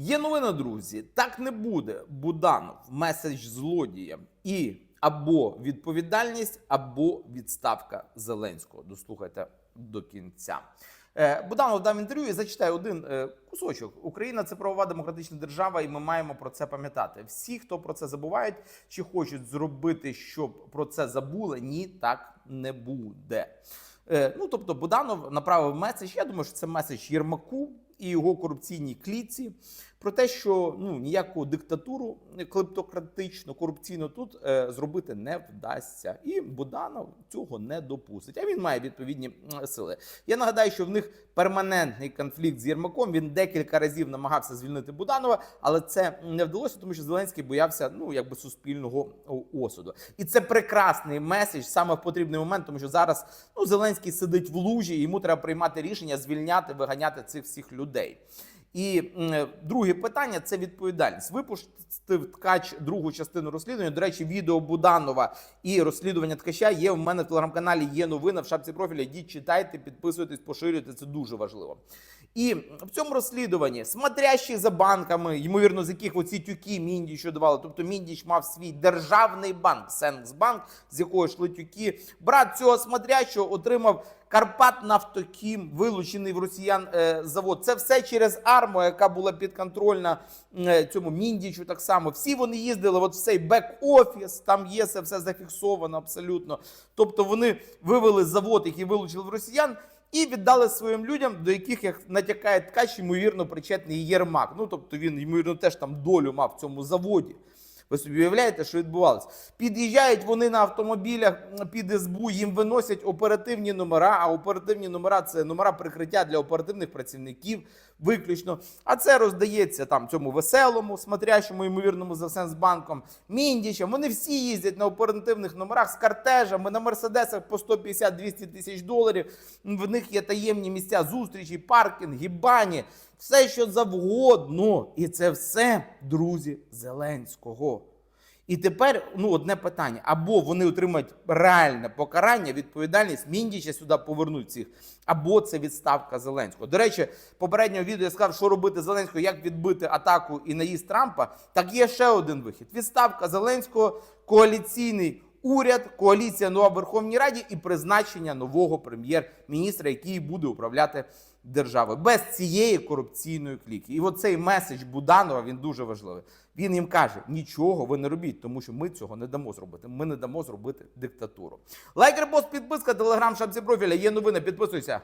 Є новина, друзі. Так не буде. Буданов, меседж злодія і або відповідальність, або відставка Зеленського. Дослухайте до кінця. Е, Буданов дав інтерв'ю і зачитаю один е, кусочок. Україна це правова демократична держава, і ми маємо про це пам'ятати. Всі, хто про це забувають чи хочуть зробити, щоб про це забули, ні, так не буде. Е, Ну тобто, Буданов направив меседж. Я думаю, що це меседж Єрмаку і його корупційній кліці про те, що ну ніяку диктатуру клептократично корупційно тут е, зробити не вдасться, і Буданов цього не допустить. А він має відповідні сили. Я нагадаю, що в них перманентний конфлікт з Єрмаком. Він декілька разів намагався звільнити Буданова, але це не вдалося, тому що Зеленський боявся ну якби суспільного осуду. І це прекрасний меседж саме в потрібний момент, тому що зараз ну Зеленський сидить в лужі, йому треба приймати рішення звільняти, виганяти цих всіх людей. І друге питання це відповідальність. Випустив ткач другу частину розслідування. До речі, відео Буданова і розслідування ткача є в мене в телеграм-каналі. Є новина в шапці профіля. Йдіть, читайте, підписуйтесь, поширюйте. Це дуже важливо. І в цьому розслідуванні смотрящі за банками, ймовірно, з яких оці тюки Міндічу давали. Тобто Міндіч мав свій державний банк, Сенксбанк, з якого йшли тюки. Брат цього смотрящого отримав Карпат Нафтокім, вилучений в росіян е, завод. Це все через арму, яка була підконтрольна е, цьому Міндічу. Так само всі вони їздили от в цей бек-офіс. Там є це все зафіксовано абсолютно. Тобто вони вивели завод, який вилучили в росіян. І віддали своїм людям, до яких як натякає ткач, ймовірно, причетний Єрмак. Ну тобто він ймовірно теж там долю мав в цьому заводі. Ви собі уявляєте, що відбувалося? Під'їжджають вони на автомобілях під СБУ, їм виносять оперативні номера. А оперативні номера це номера прикриття для оперативних працівників виключно. А це роздається там цьому веселому, смотрящому, ймовірному за Сенсбанком, Міндічам. Вони всі їздять на оперативних номерах з картежами на мерседесах по 150-200 тисяч доларів. В них є таємні місця зустрічі, паркінги, бані, все що завгодно. І це все друзі Зеленського. І тепер ну одне питання: або вони отримають реальне покарання, відповідальність Міндіча сюди повернуть всіх, або це відставка Зеленського. До речі, попереднього відео я сказав, що робити Зеленського, як відбити атаку і наїзд Трампа. Так є ще один вихід: відставка Зеленського, коаліційний. Уряд, коаліція нова в Верховній Раді і призначення нового прем'єр-міністра, який буде управляти державою без цієї корупційної кліки. І оцей меседж Буданова він дуже важливий. Він їм каже: нічого ви не робіть, тому що ми цього не дамо зробити. Ми не дамо зробити диктатуру. Лайк, репост, підписка, телеграм, шапці профіля. Є новини. Підписуйся.